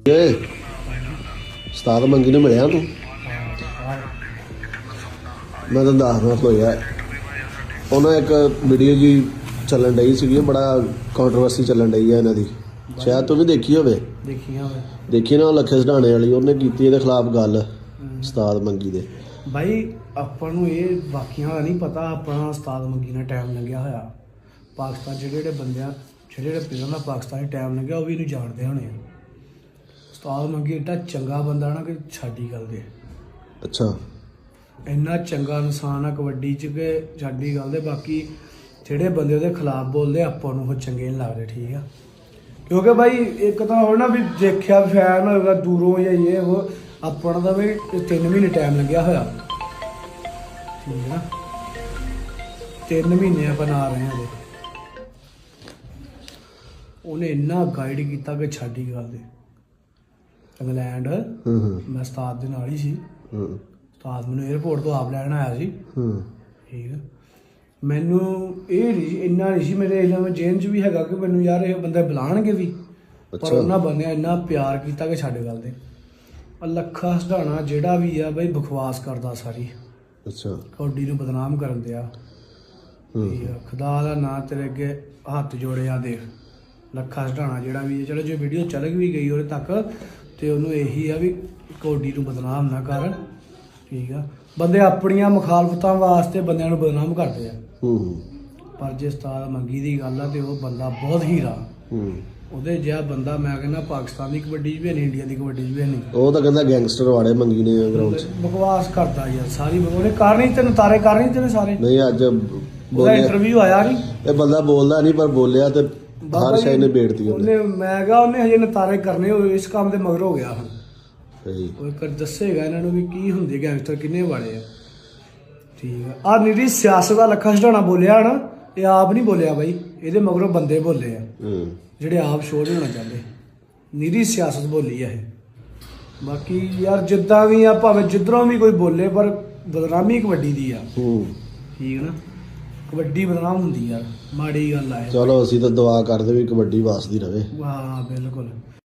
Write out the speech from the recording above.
ਏ ਉਸਤਾਦ ਮੰਗੀ ਨੇ ਮਿਲਿਆ ਤੂੰ? ਮੈਂ ਤਾਂ ਦੱਸਦਾ ਹੋਇਆ ਉਹਨਾਂ ਇੱਕ ਵੀਡੀਓ ਜੀ ਚੱਲਣ ਡਈ ਸੀਗੀ ਬੜਾ ਕੰਟਰੋਵਰਸੀ ਚੱਲਣ ਡਈ ਆ ਇਹਨਾਂ ਦੀ। ਸ਼ਾਇਦ ਤੂੰ ਵੀ ਦੇਖੀ ਹੋਵੇ। ਦੇਖੀਆਂ ਵਾ ਦੇਖੀ ਨਾ ਉਹ ਲੱਖੇ ਸਢਾਣੇ ਵਾਲੀ ਉਹਨੇ ਕੀਤੀ ਇਹਦੇ ਖਿਲਾਫ ਗੱਲ ਉਸਤਾਦ ਮੰਗੀ ਦੇ। ਭਾਈ ਆਪਾਂ ਨੂੰ ਇਹ ਬਾਕੀਆਂ ਦਾ ਨਹੀਂ ਪਤਾ ਆਪਣਾ ਉਸਤਾਦ ਮੰਗੀ ਨਾਲ ਟਾਈਮ ਲੰਘਿਆ ਹੋਇਆ। ਪਾਕਿਸਤਾਨ ਜਿਹੜੇ ਜਿਹੜੇ ਬੰਦਿਆਂ ਜਿਹੜੇ ਜਿਹੜੇ ਪੀਰਾਂ ਦਾ ਪਾਕਿਸਤਾਨੀ ਟਾਈਮ ਲੰਘਿਆ ਉਹ ਵੀ ਇਹਨੂੰ ਜਾਣਦੇ ਹੋਣੇ ਆ। ਉਸਤਾਦ ਮੰਗੀ ਏਡਾ ਚੰਗਾ ਬੰਦਾ ਨਾ ਕਿ ਛਾਡੀ ਗੱਲ ਦੇ। ਅੱਛਾ। ਇੰਨਾ ਚੰਗਾ ਇਨਸਾਨ ਆ ਕਬੱਡੀ 'ਚ ਕਿ ਛਾਡੀ ਗੱਲ ਦੇ ਬਾਕੀ ਜਿਹੜੇ ਬੰਦੇ ਉਹਦੇ ਖਿਲਾਫ ਬੋਲਦੇ ਆਪਾਂ ਨੂੰ ਉਹ ਚੰਗੇ ਨਹੀਂ ਲੱਗਦੇ ਠੀਕ ਆ। ਕਿਉਂਕਿ ਭਾਈ ਇੱਕ ਤਾਂ ਨਾ ਵੀ ਦੇਖਿਆ ਫੈਨ ਹੋਏਗਾ ਦੂਰੋਂ ਜਾਂ ਇਹ ਉਹ ਆਪਣਾ ਤਾਂ ਵੀ 3 ਮਹੀਨੇ ਟਾਈਮ ਲੱਗਿਆ ਹੋਇਆ। ਠੀਕ ਹੈ ਨਾ? 3 ਮਹੀਨੇ ਆਪਾਂ ਨਾ ਰਹੇ ਹਾਂ ਦੇ ਉਹਨੇ ਇੰਨਾ ਗਾਈਡ ਕੀਤਾ ਕਿ ਛਾਡੀ ਗੱਲ ਦੇ ਇੰਗਲੈਂਡ ਹੂੰ ਹੂੰ। ਮੈਂ ਉਸਤਾਦ ਦੇ ਨਾਲ ਹੀ ਸੀ। ਹੂੰ। ਉਸਤਾਦ ਮੈਨੂੰ 에어ਪੋਰਟ ਤੋਂ ਆਪ ਲੈਣ ਆਇਆ ਸੀ। ਹੂੰ। ਠੀਕ ਹੈ ਮੈਨੂੰ ਇਹ ਨਹੀਂ ਇੰਨਾ ਨਹੀਂ ਸੀ ਮੇਰੇ ਇਹਨਾਂ ਵਿੱਚ ਜੇਨ ਚ ਵੀ ਹੈਗਾ ਕਿ ਮੈਨੂੰ ਯਾਰ ਇਹ ਬੰਦੇ ਬੁਲਾਣਗੇ ਵੀ। ਪਰ। ਉਹਨਾਂ ਬੰਦਿਆਂ ਇੰਨਾ ਪਿਆਰ ਕੀਤਾ ਕਿ ਸਾਡੇ ਗੱਲ ਦੇ। ਲੱਖਾ ਹਸਡਾਣਾ ਜਿਹੜਾ ਵੀ ਆ ਬਈ ਬਕਵਾਸ ਕਰਦਾ ਸਾਰੀ। ਅੱਛਾ। ਕੌਡੀ ਨੂੰ ਬਦਨਾਮ ਕਰਨ ਦਿਆ। ਖੁਦਾ ਦਾ ਨਾਂ ਤੇਰੇ ਅੱਗੇ ਹੱਥ ਜੋੜੇ ਆ ਦੇਖ ਲੱਖਾ ਹਸਡਾਣਾ ਜਿਹੜਾ ਵੀ ਚਲੋ ਜੇ ਵੀਡੀਓ ਚੱਲ ਵੀ ਗਈ ਉਹਦੇ ਤੱਕ ਤੇ ਉਹਨੂੰ ਇਹੀ ਆ ਵੀ ਕੌਡੀ ਨੂੰ ਬਦਨਾਮ ਨਾ ਕਰ। ਠੀਕ ਆ। ਬੰਦੇ ਆਪਣੀਆਂ ਮੁਖਾਲਫਤਾਂ ਵਾਸਤੇ ਬੰਦਿਆਂ ਨੂੰ ਬਦਨਾਮ ਕਰਦੇ ਆ। ਹੂੰ, ਪਰ ਜੇ ਉਸਤਾਦ ਮੰਗੀ ਦੀ ਗੱਲ ਆ ਤੇ ਉਹ ਬੰਦਾ ਬਹੁਤ ਹੀਰਾ। ਹੂੰ। ਉਹਦੇ ਜਿਹਾ ਬੰਦਾ ਮੈਂ ਕਹਿੰਦਾ ਪਾਕਿਸਤਾਨ ਦੀ ਕਬੱਡੀ 'ਚ ਵੀ ਨਹੀਂ ਇੰਡੀਆ ਦੀ ਕਬੱਡੀ 'ਚ ਵੀ ਨਹੀਂ। ਉਹ ਤਾਂ ਕਹਿੰਦਾ ਗੈਂਗਸਟਰ ਵਾੜੇ ਮੰਗੀ ਨੇ ਗਰਾਊਂਡ 'ਚ। ਬਕਵਾਸ ਕਰਦਾ ਯਾਰ ਸਾਰੀ ਬਕ- ਉਹਨੇ ਕਰਨੀ ਤੈਨੂੰ ਤਾਰੇ ਕਰਨੀ ਤੈਨੂੰ ਸਾਰੇ। ਨਹੀਂ ਅੱਜ ਉਹਦਾ ਬੋਲਿਆ ਇੰਟਰਵਿਊ ਆਇਆ ਨਹੀਂ। ਇਹ ਬੰਦਾ ਬੋਲਦਾ ਨਹੀਂ ਪਰ ਬੋਲਿਆ ਤੇ ਹਰ ਸ਼ਾਇ ਨੇ ਬੇੜਤੀ ਉਹਨੇ ਉਹਨੇ ਮੈਂ ਕਿਹਾ ਉਹਨੇ ਹਜੇ ਨਤਾਰੇ ਕਰਨੇ ਹੋਏ ਇਸ ਕੰਮ ਦੇ ਮਗਰ ਹੋ ਗਿਆ ਹੁਣ। ਸਹੀ। ਉਹ ਇੱਕ ਦੱਸੇਗਾ ਇਹਨਾਂ ਨੂੰ ਵੀ ਕੀ ਹੁੰਦੇ ਗੈਂਗਸਟਰ ਕਿੰਨੇ ਵਾਲੇ ਆ। ਠੀਕ ਆ। ਆ ਨਿਰੀ ਸਿਆਸਤ ਦਾ ਲੱਖਾ ਛਡਾਣਾ ਬੋਲਿਆ ਨਾ ਇਹ ਆਪ ਨਹੀਂ ਬੋਲਿਆ ਬਾਈ ਇਹਦੇ ਮਗਰੋਂ ਬੰਦੇ ਬੋਲੇ ਆ। ਹੂੰ। ਜਿਹੜੇ ਆਪ ਸ਼ੋਰ ਹੋਣਾ ਚਾਹੁੰਦੇ। ਨਿਰੀ ਸਿਆਸਤ ਬੋਲੀ ਆ ਇਹ। ਬਾਕੀ ਯਾਰ ਜਿੱਦਾਂ ਵੀ ਆ ਭਾਵੇਂ ਜਿੱਧਰੋਂ ਵੀ ਕੋਈ ਬੋਲੇ ਪਰ ਬਦਨਾਮੀ ਕਬੱਡੀ ਦੀ ਆ। ਹੂੰ। ਠੀਕ ਨਾ? ਕਬੱਡੀ ਬਦਨਾਮ ਹੁੰਦੀ ਯਾਰ। ਮਾੜੀ ਗੱਲ ਆ ਇਹ। ਚਲੋ ਅਸੀਂ ਤਾਂ ਦੁਆ ਕਰਦੇ ਵੀ ਕਬੱਡੀ ਵਾਸਦੀ ਰਵੇ। ਵਾਹ ਬਿਲਕੁਲ।